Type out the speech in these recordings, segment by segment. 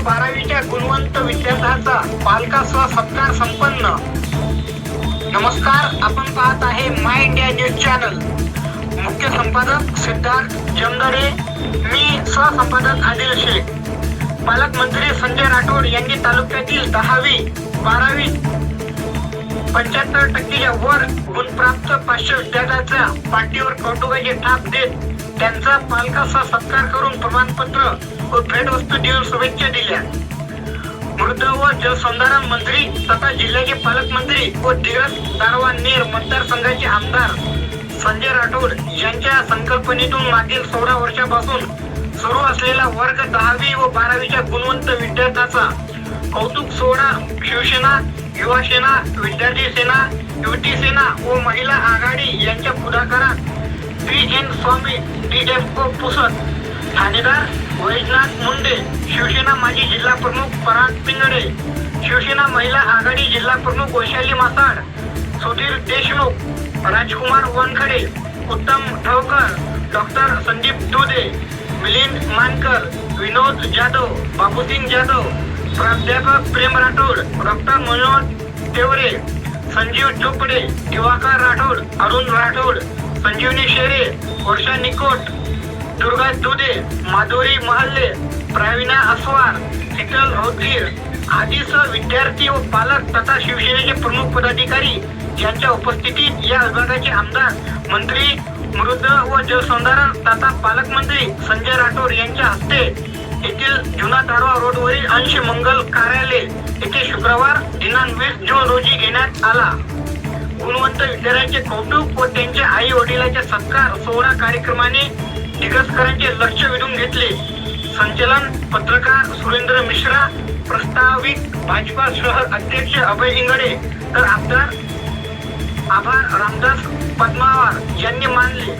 बारावीच्या गुणवंत विद्यार्थ्यांचा पालकासह सत्कार संपन्न. नमस्कार आपण पाहत आहे माय इंडिया न्यूज चॅनल मुख्य संपादक सिद्धार्थ जंगरे मी सहसंपादक आदिल शेख. पालकमंत्री संजय राठोड यांनी तालुक्यातील दहावी बारावी पंच्याहत्तर टक्केच्या वर गुणप्राप्त पाचशे विद्यार्थ्यांच्या पाठीवर कौतुकाची थाप देत त्यांचा पालकाचा सत्कार करून प्रमाणपत्र व भेटवस्तू देऊन शुभेच्छा दिल्या. मृद व जलसंधारण मंत्री तथा जिल्ह्याचे पालकमंत्री व दिग्रस दारवा नेर मतदारसंघाचे आमदार संजय राठोड यांच्या संकल्पनेतून मागील सोळा वर्षापासून सुरू असलेला वर्ग दहावी व बारावीच्या गुणवंत विद्यार्थ्याचा कौतुक सोहळा शिवसेना युवा सेना विद्यार्थी सेना युवती सेना व महिला आघाडी यांच्या पुढाकारात P N Swami D F O Pusad ठाणेदार वैजनाथ मुंडे शिवसेना माजी जिल्हा प्रमुख पराग पिंगडे शिवसेना महिला आघाडी जिल्हा प्रमुख वैशाली मासाड सुधीर देशमुख राजकुमार वनखडे उत्तम ढवकर डॉक्टर संदीप दुधे मिलिंद मानकर विनोद जाधव बाबूसिंग जाधव प्राध्यापक प्रेम राठोड डॉक्टर मनोज तेवरे संजीव चोपडे दिवाकर राठोड अरुण राठोड संजीवनी शेरे वर्षा निकोट दुर्गा दुधे माधुरी महल्ले प्रवीणा अस्वार शीतल होतगीर आदीसह विद्यार्थी व पालक तथा शिवसेनेचे प्रमुख पदाधिकारी यांच्या उपस्थितीत या विभागाचे आमदार मंत्री मृद व जलसंधारण तथा पालकमंत्री संजय राठोड यांच्या हस्ते येथील जुना दारवा रोडवरील अंश मंगल कार्यालय येथे शुक्रवार दिनांक वीस जून रोजी घेण्यात आला. गुणवंत विद्यार्थ्यांचे कौतुक व त्यांच्या आई वडिलांचे सत्कार सोहळा कार्यक्रमाने दिग्रसकरांचे लक्ष वेधून घेतले. संचलन पत्रकार सुरेंद्र मिश्रा प्रस्ताविक भाजपा शहर अध्यक्ष अभय इंगडे तर आमदार आभार रामदास पद्मावार यांनी मानले.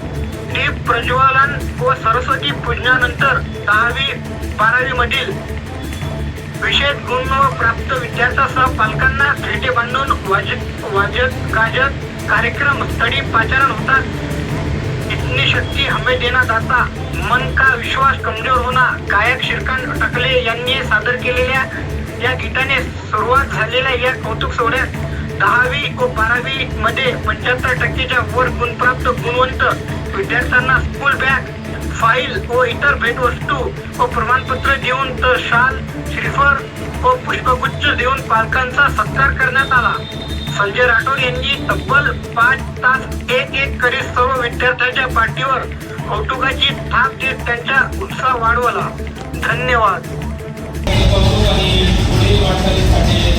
दीप प्रज्वलन व सरस्वती पूजनानंतर दहावी बारावी मधील विशेष गुण प्राप्त विद्यार्थ्यांसह पालकांना भेटे बांधून वाजत वाजत गाजत कार्यक्रम स्थळी पाचारण होतात इतनी शक्ती हमें देना दाता. मन का विश्वास कमजोर होना. गायक श्रीकांत टकले यांनी सादर केलेल्या या गीताने सुरुवात झालेल्या या कौतुक सोहळ्यात दहावी व बारावी मध्ये पंच्याहत्तर टक्केच्या वर गुणप्राप्त गुणवंत विद्यार्थ्यांना स्कूल बॅग फाईल व इतर भेटवस्तू व प्रमाणपत्र देऊन तर शाल श्रीफळ व पुष्पगुच्छ देऊन पालकांचा सत्कार करण्यात आला. संजय राठोड यांनी तब्बल पाच तास एक एक करीत सर्व विद्यार्थ्यांच्या पाठीवर कौतुकाची थाप देत त्यांचा उत्साह वाढवला. धन्यवाद. आणि